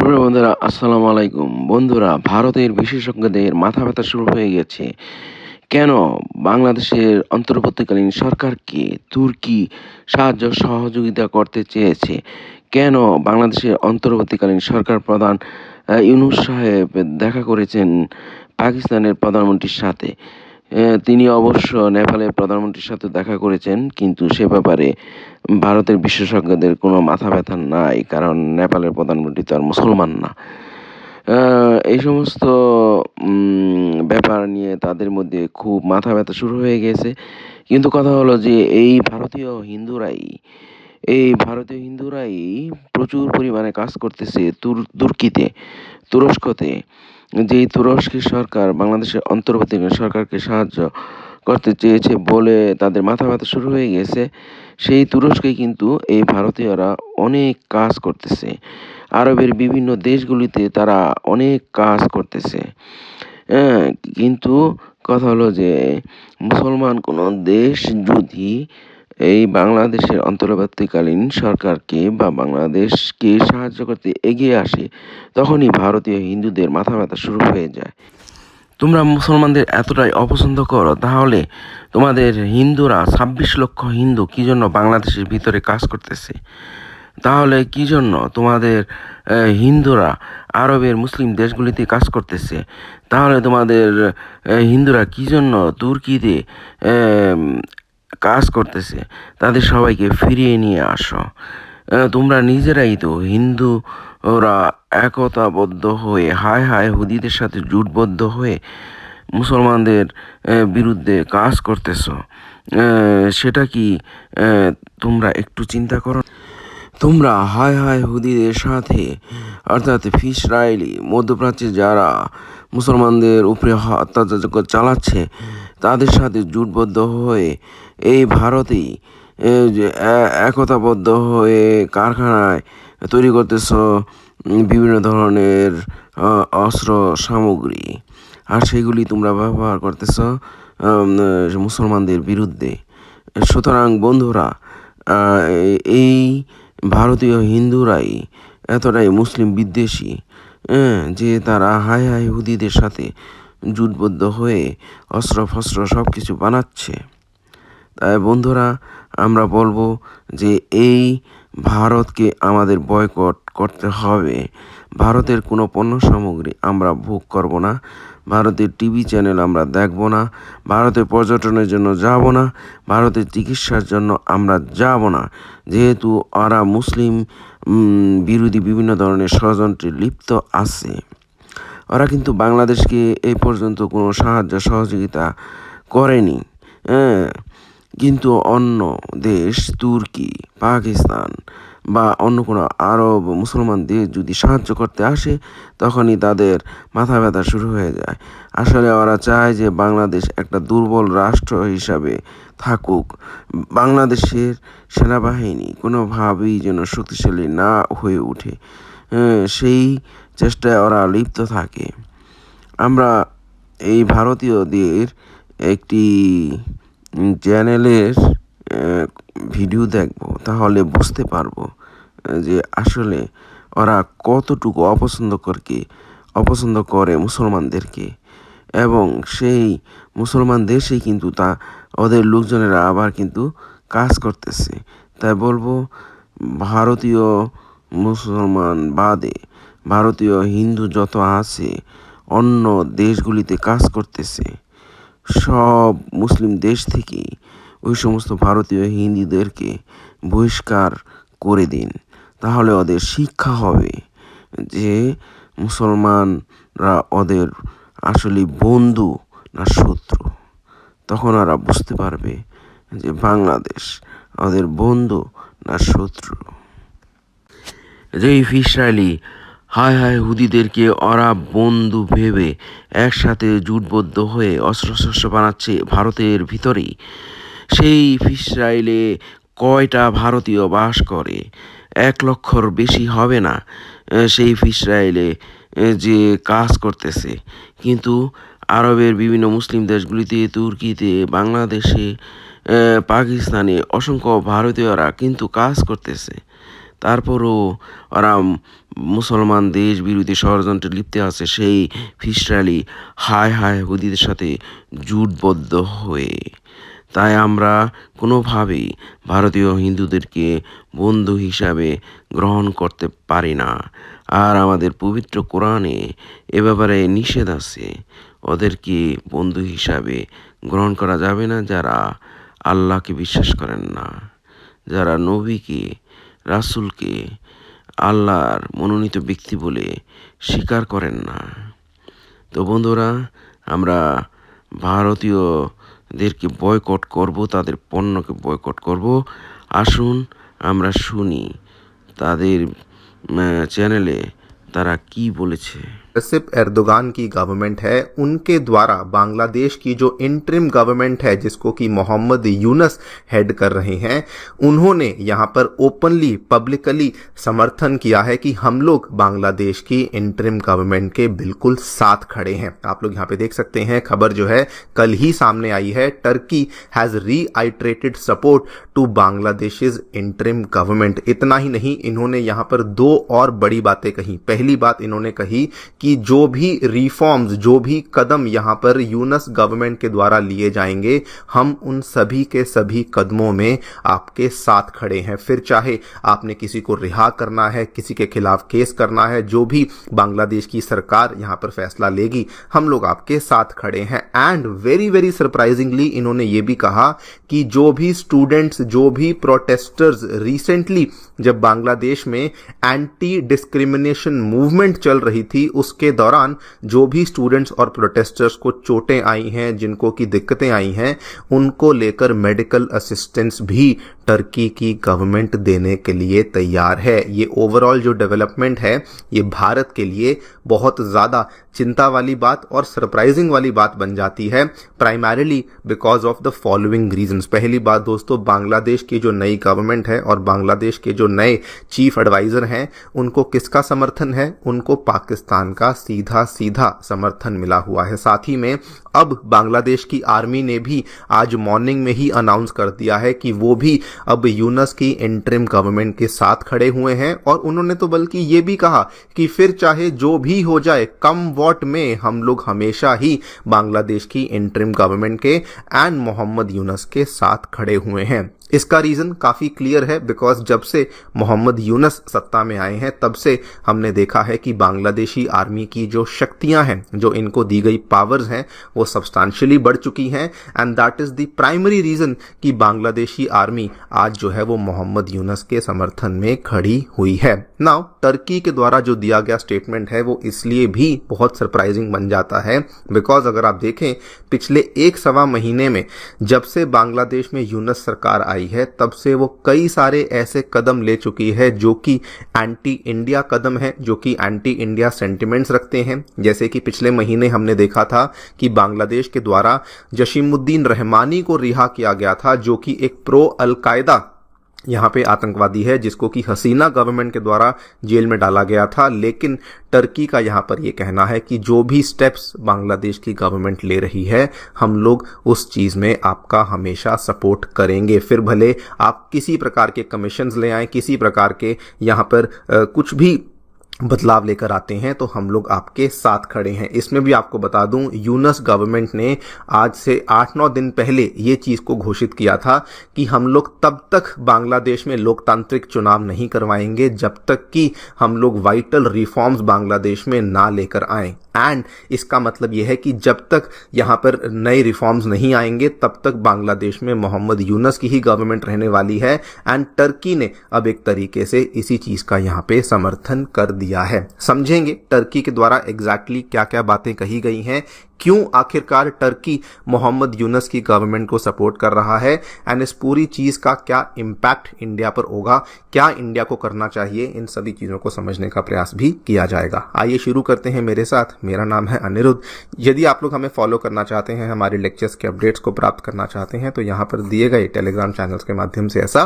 শুভ বন্ধুরা, আসসালামু আলাইকুম। বন্ধুরা, ভারতের বিশেষজ্ঞদের মাথা ব্যথা শুরু হয়ে গেছে। কেন? বাংলাদেশের অন্তর্বর্তীকালীন সরকারকে তুর্কি সাহায্য সহযোগিতা করতে চেয়েছে। কেন? বাংলাদেশের অন্তর্বর্তীকালীন সরকার প্রধান ইউনুস সাহেব দেখা করেছেন পাকিস্তানের প্রধানমন্ত্রীর সাথে। তিনি অবশ্য নেপালের প্রধানমন্ত্রীর সাথে দেখা করেছেন, কিন্তু সে ব্যাপারে ভারতের বিশেষজ্ঞদের কোনো মাথা ব্যথা নাই, কারণ নেপালের প্রধানমন্ত্রী তো আর মুসলমান না। এই সমস্ত ব্যাপার নিয়ে তাদের মধ্যে খুব মাথা ব্যথা শুরু হয়ে গেছে। কিন্তু কথা হলো যে এই ভারতীয় হিন্দুরাই এই ভারতীয় হিন্দুরাই প্রচুর পরিমাণে কাজ করতেছে তুর, তুর্কিতে, তুরস্কতে। যেই তুরস্কের সরকার বাংলাদেশের অন্তর্বর্তীকালীন সরকারকে সাহায্য করতে চেয়েছে বলে তাদের মাথা ব্যথা শুরু হয়ে গেছে, সেই তুরস্কে কিন্তু এই ভারতীয়রা অনেক কাজ করতেছে। আরবের বিভিন্ন দেশগুলিতে তারা অনেক কাজ করতেছে। হ্যাঁ কিন্তু কথা হলো যে মুসলমান কোনো দেশ যদি এই বাংলাদেশের অন্তর্বর্তীকালীন সরকারকে বা বাংলাদেশকে সাহায্য করতে এগিয়ে আসে, তখনই ভারতীয় হিন্দুদের মাথা ব্যথা শুরু হয়ে যায়। তোমরা মুসলমানদের এতটাই অপছন্দ করো, তাহলে তোমাদের হিন্দুরা ছাব্বিশ লক্ষ হিন্দু কি জন্য বাংলাদেশের ভিতরে কাজ করতেছে? তাহলে কি জন্য তোমাদের হিন্দুরা আরবের মুসলিম দেশগুলিতে কাজ করতেছে? তাহলে তোমাদের হিন্দুরা কি জন্য তুর্কিতে কাজ করতেছে, তাদের সবাইকে ফিরিয়ে নিয়ে আসো। তোমরা নিজেরাই তো হিন্দু ওরা একতাবদ্ধ হয়ে, হায় হায় হুদিদের সাথে জোটবদ্ধ হয়ে মুসলমানদের বিরুদ্ধে কাজ করতেছো। সেটা কি তোমরা একটু চিন্তা করো? তোমরা হায় হায় হুদিদের সাথে, অর্থাৎ ফিসরায়েলি মধ্যপ্রাচ্যে যারা মুসলমানদের উপরে অত্যাচার চালাচ্ছে তাদের সাথে জোটবদ্ধ হয়ে এই ভারতেই একতাবদ্ধ হয়ে কারখানায় তৈরি করতেছ বিভিন্ন ধরনের অস্ত্র সামগ্রী। আর সেগুলি তোমরা ব্যবহার করতেছ মুসলমানদের বিরুদ্ধে। সুতরাং বন্ধুরা এই ভারতীয় হিন্দুরাই এতটাই মুসলিম বিদ্বেষী হ্যাঁ, যে তারা হাই হাই হুদিদের সাথে জুটবদ্ধ হয়ে অস্ত্র ফস্ত্র সব কিছু বানাচ্ছে। তাই বন্ধুরা, আমরা বলব যে এই ভারতকে আমাদের বয়কট করতে হবে। ভারতের কোনো পণ্য সামগ্রী আমরা ভোগ করব না। ভারতের টিভি চ্যানেল আমরা দেখব না। ভারতে পর্যটনের জন্য যাব না। ভারতের চিকিৎসার জন্য আমরা যাব না। যেহেতু ওরা মুসলিম বিরোধী বিভিন্ন ধরনের ষড়যন্ত্রে লিপ্ত আছে। ওরা কিন্তু বাংলাদেশকে এই পর্যন্ত কোনো সাহায্য সহযোগিতা করেনি। হ্যাঁ কিন্তু অন্য দেশ তুর্কি পাকিস্তান বা অন্য কোনো আরব মুসলমান দেশ যদি সাহায্য করতে আসে তখনই তাদের মাথা ব্যথা শুরু হয়ে যায়। আসলে ওরা চায় যে বাংলাদেশ একটা দুর্বল রাষ্ট্র হিসাবে থাকুক। বাংলাদেশের সেনাবাহিনী কোনোভাবেই যেন শক্তিশালী না হয়ে ওঠে। হ্যাঁ, সেই চেষ্টায় ওরা লিপ্ত থাকে। আমরা এই ভারতীয়দের একটি চ্যানেলের ভিডিও দেখব, তাহলে বুঝতে পারব যে আসলে ওরা কতটুকু অপছন্দ করকে, অপছন্দ করে মুসলমানদেরকে। এবং সেই মুসলমান দেশেই কিন্তু তা, ওদের লোকজনেরা আবার কিন্তু কাজ করতেছে। তাই বলব, ভারতীয় মুসলমান বাদে ভারতীয় হিন্দু যত আছে, অন্য দেশগুলিতে কাজ করতেছে। সব মুসলিম দেশ থেকেই ওই সমস্ত ভারতীয় হিন্দুদেরকে বহিষ্কার করে দিন। তাহলে ওদের শিক্ষা হবে যে মুসলমানরা ওদের আসলে বন্ধু না শত্রু। তখন ওরা বুঝতে পারবে যে বাংলাদেশ ওদের বন্ধু না শত্রু। যেই ইসরায়েলি হায় হায় হুদিদেরকে ওরা বন্ধু ভেবে একসাথে জুটবদ্ধ হয়ে অস্ত্রশস্ত্র বানাচ্ছে ভারতের ভিতরেই। সেই ইসরায়েলে কয়টা ভারতীয় বাস করে? এক লক্ষর বেশি হবে না সেই আহ, যে কাজ করতেছে। কিন্তু আরবের বিভিন্ন মুসলিম দেশগুলিতে তুর্কিতে বাংলাদেশে পাকিস্তানে অসংখ্য ভারতীয়রা কিন্তু কাজ করতেছে। তারপরও ওরা মুসলমান দেশ বিরোধী ষড়যন্ত্রে লিপ্ত আছে, সেই ফিসরালি হায় হায় হুদিদের সাথে জুটবদ্ধ হয়ে। তাই আমরা কোনোভাবেই ভারতীয় হিন্দুদেরকে বন্ধু হিসাবে গ্রহণ করতে পারি না। আর আমাদের পবিত্র কোরআনে এ ব্যাপারে নিষেধ আছে। ওদেরকে বন্ধু হিসাবে গ্রহণ করা যাবে না যারা আল্লাহকে বিশ্বাস করেন না, যারা নবীকে রাসূলকে আল্লাহর মনোনীত ব্যক্তি বলে স্বীকার করেন না। তো বন্ধুরা, আমরা ভারতীয়দেরকে বয়কট করব, তাদের পণ্যকে বয়কট করব। আসুন, আমরা শুনি তাদের চ্যানেলে তারা কি বলেছে। रेसिप एर्दोगान की गवर्नमेंट है, उनके द्वारा बांग्लादेश की जो इंटरिम गवर्नमेंट है, जिसको कि मोहम्मद यूनस हेड कर रहे हैं, उन्होंने यहाँ पर ओपनली, पब्लिकली समर्थन किया है कि हम लोग बांग्लादेश की इंटरिम गवर्नमेंट के बिल्कुल साथ खड़े हैं। आप लोग यहाँ पे देख सकते हैं, खबर जो है कल ही सामने आई है Turkey has reiterated support to Bangladesh interim government इतना ही नहीं, इन्होंने यहाँ पर दो और बड़ी बातें कही। पहली बात इन्होंने कही कि जो भी रिफॉर्म्स जो भी कदम यहाँ पर यूनस गवर्नमेंट के द्वारा लिए जाएँगे, हम उन सभी के सभी कदमों में आपके साथ खड़े हैं। फिर चाहे आपने किसी को रिहा करना है, किसी के खिलाफ केस करना है, जो भी बांग्लादेश की सरकार यहाँ पर फैसला लेगी, हम लोग आपके साथ खड़े हैं। एंड वेरी वेरी सरप्राइजिंगली इन्होंने ये भी कहा कि जो भी स्टूडेंट्स जो भी प्रोटेस्टर्स रिसेंटली जब बांग्लादेश में एंटी डिस्क्रिमिनेशन मूवमेंट चल रही थी उसके दौरान जो भी स्टूडेंट्स और प्रोटेस्टर्स को चोटें आई हैं, जिनको की दिक्कतें आई हैं, उनको लेकर मेडिकल असिस्टेंस भी टर्की की गवर्नमेंट देने के लिए तैयार है। ये ओवरऑल जो डेवलपमेंट है, ये भारत के लिए बहुत ज़्यादा चिंता वाली बात और सरप्राइजिंग वाली बात बन जाती है primarily because of the following reasons पहली बात दोस्तों, बांग्लादेश की जो नई गवर्नमेंट है और बांग्लादेश के जो नए चीफ एडवाइजर हैं, उनको किसका समर्थन है? उनको पाकिस्तान का सीधा सीधा समर्थन मिला हुआ है। साथ ही में अब बांग्लादेश की आर्मी ने भी आज मॉर्निंग में ही अनाउंस कर दिया है कि वो भी अब यूनस की इंटरिम गवर्नमेंट के साथ खड़े हुए हैं और उन्होंने तो बल्कि ये भी कहा कि फिर चाहे जो भी हो जाए, कम वॉट में हम लोग हमेशा ही बांग्लादेश की इंटरिम गवर्नमेंट के एंड मोहम्मद यूनस के साथ खड़े हुए हैं। इसका रीज़न काफ़ी क्लियर है बिकॉज़ जब से मोहम्मद यूनस सत्ता में आए हैं, तब से हमने देखा है कि बांग्लादेशी आर्मी की जो शक्तियाँ हैं, जो इनको दी गई पावर्स हैं, वो सब्सटैंशियली बढ़ चुकी हैं and that is the primary reason कि बांग्लादेशी आर्मी आज जो है वो मोहम्मद यूनस के समर्थन में खड़ी हुई है। नाउ टर्की के द्वारा जो दिया गया स्टेटमेंट है, वो इसलिए भी बहुत सरप्राइजिंग बन जाता है बिकॉज़ अगर आप देखें, पिछले एक सवा महीने में जब से बांग्लादेश में यूनस सरकार आई है, तब से वो कई सारे ऐसे कदम ले चुकी है जो कि एंटी इंडिया कदम है, जो कि एंटी इंडिया सेंटिमेंट्स रखते हैं। जैसे कि पिछले महीने हमने देखा था कि बांग्लादेश के द्वारा जशीमुद्दीन रहमानी को रिहा किया गया था, जो कि एक प्रो अलकायदा यहाँ पे आतंकवादी है, जिसको कि हसीना गवर्नमेंट के द्वारा जेल में डाला गया था। लेकिन टर्की का यहाँ पर यह कहना है कि जो भी स्टेप्स बांग्लादेश की गवर्नमेंट ले रही है, हम लोग उस चीज़ में आपका हमेशा सपोर्ट करेंगे। फिर भले आप किसी प्रकार के कमीशंस ले आए, किसी प्रकार के यहाँ पर कुछ भी बदलाव लेकर आते हैं तो हम लोग आपके साथ खड़े हैं। इसमें भी आपको बता दूँ, यूनस गवर्नमेंट ने आज से आठ नौ दिन पहले ये चीज़ को घोषित किया था कि हम लोग तब तक बांग्लादेश में लोकतांत्रिक चुनाव नहीं करवाएँगे, जब तक कि हम लोग वाइटल रिफॉर्म्स बांग्लादेश में ना लेकर आएँ। एंड इसका मतलब यह है कि जब तक यहाँ पर नए रिफॉर्म्स नहीं आएँगे, तब तक बांग्लादेश में मोहम्मद यूनस की ही गवर्नमेंट रहने वाली है। एंड टर्की ने अब एक तरीके से इसी चीज़ का यहाँ पे समर्थन कर दिया। है। समझेंगे टर्की के द्वारा एग्जैक्टली क्या क्या बातें कही गई हैं, क्यों आखिरकार टर्की मोहम्मद यूनस की गवर्नमेंट को सपोर्ट कर रहा है एंड इस पूरी चीज़ का क्या इम्पैक्ट इंडिया पर होगा, क्या इंडिया को करना चाहिए, इन सभी चीज़ों को समझने का प्रयास भी किया जाएगा। आइए शुरू करते हैं मेरे साथ। मेरा नाम है अनिरुद्ध। यदि आप लोग हमें फॉलो करना चाहते हैं, हमारे लेक्चर्स के अपडेट्स को प्राप्त करना चाहते हैं तो यहाँ पर दिए गए टेलीग्राम चैनल्स के माध्यम से ऐसा